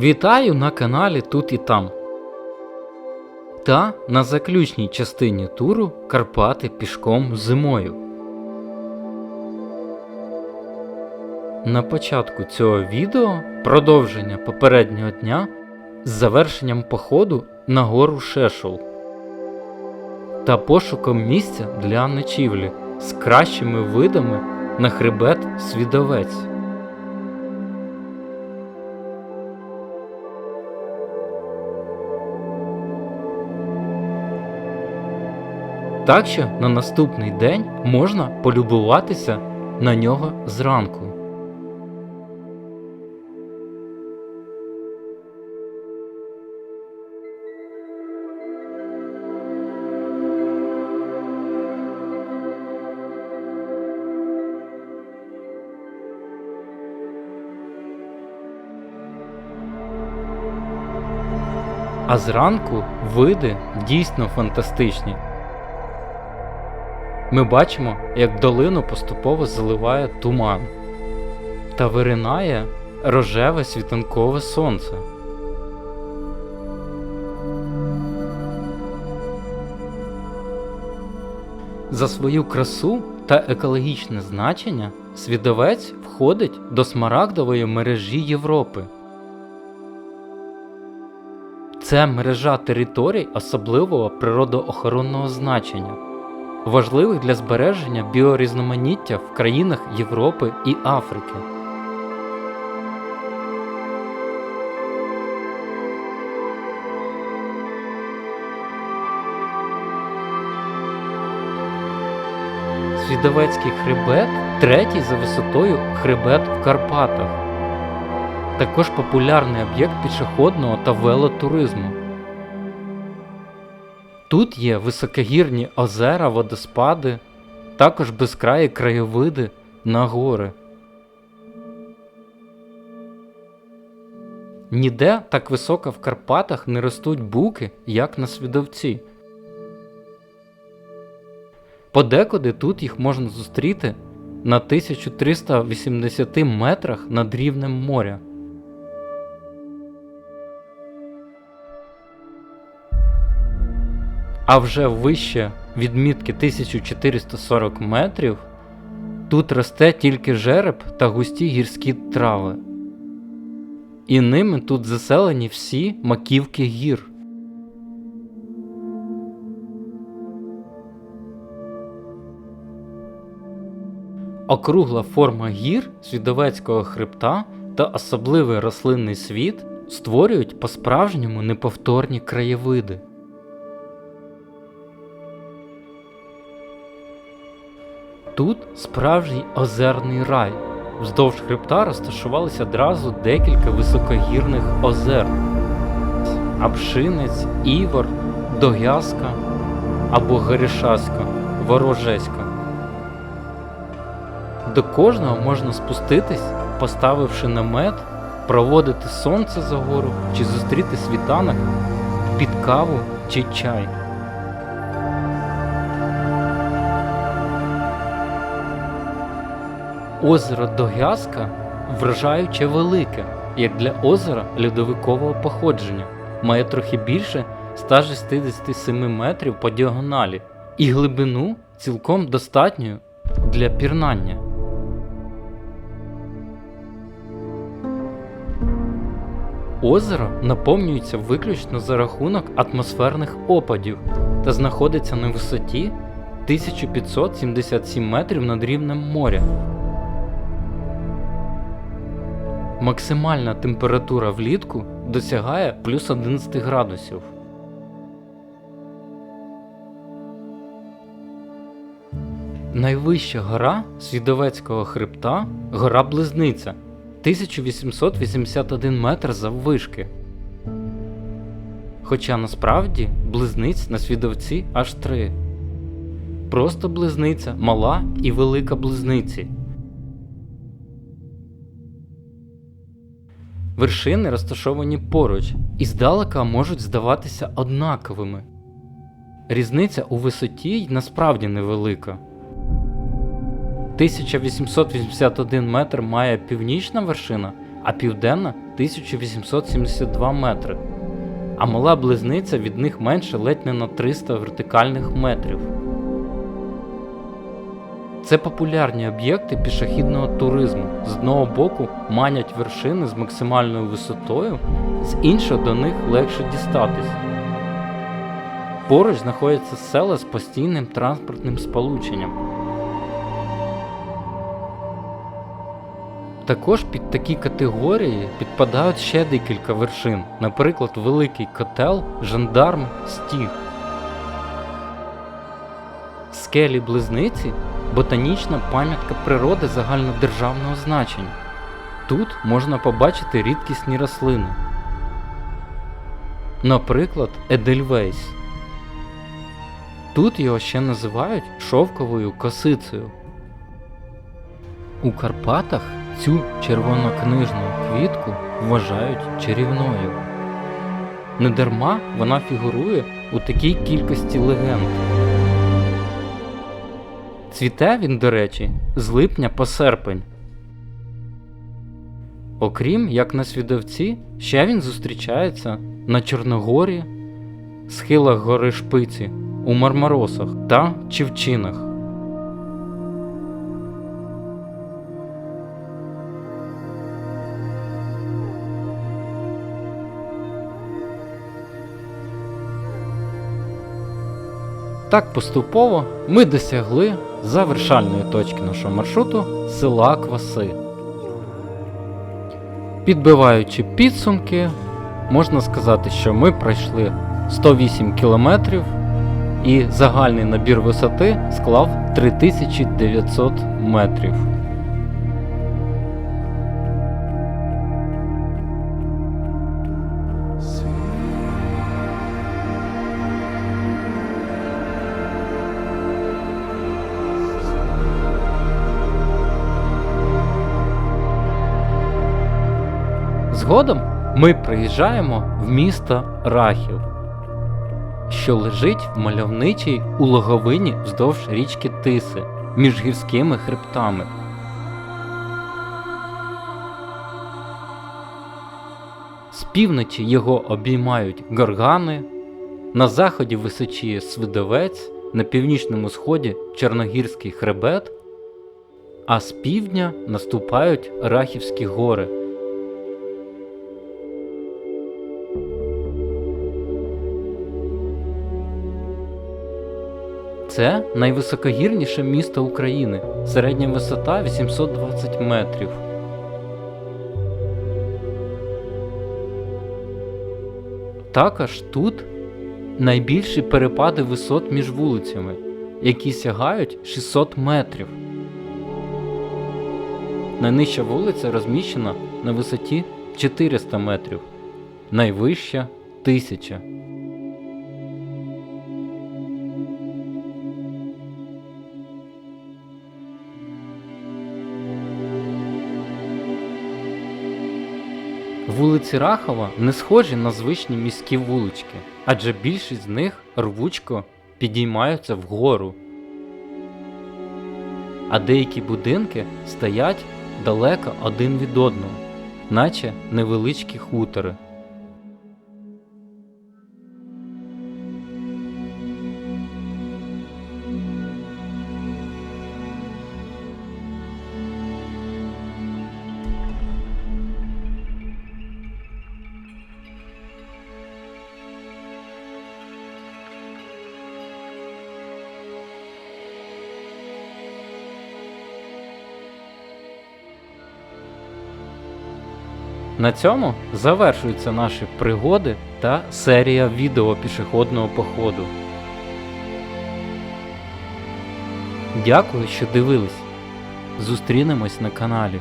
Вітаю на каналі Тут і там. Та на заключній частині туру Карпати пішком зимою. На початку цього відео продовження попереднього дня з завершенням походу на гору Шешол та пошуком місця для ночівлі з кращими видами на хребет Свідовець. Так що на наступний день можна полюбуватися на нього зранку. А зранку види дійсно фантастичні. Ми бачимо, як долину поступово заливає туман та виринає рожеве світанкове сонце. За свою красу та екологічне значення свідовець входить до смарагдової мережі Європи. Це мережа територій особливого природоохоронного значення важливих для збереження біорізноманіття в країнах Європи і Африки. Свідовецький хребет третій за висотою хребет в Карпатах. Також популярний об'єкт пішохідного та велотуризму. Тут є високогірні озера, водоспади, також безкраї краєвиди на гори. Ніде так високо в Карпатах не ростуть буки, як на свідовці. Подекуди тут їх можна зустріти на 1380 метрах над рівнем моря. А вже вище відмітки 1440 метрів тут росте тільки жереб та густі гірські трави. І ними тут заселені всі маківки гір. Округла форма гір Свідовецького хребта та особливий рослинний світ створюють по-справжньому неповторні краєвиди. Тут справжній озерний рай. Вздовж хребта розташувалися одразу декілька високогірних озер: Апшинець, Івор, Догязка або Горішаська, Ворожеська. До кожного можна спуститись, поставивши намет, проводити сонце за гору чи зустріти світанок під каву чи чай. Озеро Догязка вражаюче велике, як для озера льодовикового походження, має трохи більше 167 метрів по діагоналі і глибину цілком достатньою для пірнання. Озеро наповнюється виключно за рахунок атмосферних опадів та знаходиться на висоті 1577 метрів над рівнем моря. Максимальна температура влітку досягає плюс 11 градусів. Найвища гора Свідовецького хребта гора Близниця 1881 метр заввишки. Хоча насправді близниць на свідовці аж три. Просто близниця, мала і велика близниці. Вершини розташовані поруч і здалека можуть здаватися однаковими. Різниця у висоті й насправді невелика. 1881 метр має північна вершина, а південна 1872 метри, а мала близниця від них менше ледь не на 300 вертикальних метрів. Це популярні об'єкти пішохідного туризму. З одного боку манять вершини з максимальною висотою, з іншого до них легше дістатись. Поруч знаходяться села з постійним транспортним сполученням. Також під такі категорії підпадають ще декілька вершин, наприклад, Великий Котел, Жандарм, Стіг. Скелі Близниці ботанічна пам'ятка природи загальнодержавного значення. Тут можна побачити рідкісні рослини. Наприклад, Едельвейс. Тут його ще називають шовковою косицею. У Карпатах цю червонокнижну квітку вважають чарівною. Недарма вона фігурує у такій кількості легенд. Цвіте він, до речі, з липня по серпень. Окрім як на свідовці, ще він зустрічається на Чорногорі, схилах гори Шпиці, у Мармаросах та Чівчинах. Так поступово ми досягли завершальної точки нашого маршруту села Кваси. Підбиваючи підсумки, можна сказати, що ми пройшли 108 кілометрів і загальний набір висоти склав 3900 метрів. Згодом ми приїжджаємо в місто Рахів, що лежить в мальовничій улоговині вздовж річки Тиси між гірськими хребтами. З півночі його обіймають горгани, на заході височіє Свидовець, на північному сході Чорногірський хребет, а з півдня наступають Рахівські гори. Це найвисокогірніше місто України. Середня висота 820 метрів. Також тут найбільші перепади висот між вулицями, які сягають 600 метрів. Найнижча вулиця розміщена на висоті 400 метрів, найвища 1000. Вулиці Рахова не схожі на звичні міські вулички, адже більшість з них рвучко підіймаються вгору. А деякі будинки стоять далеко один від одного, наче невеличкі хутори. На цьому завершуються наші пригоди та серія відео пішохідного походу. Дякую, що дивились. Зустрінемось на каналі.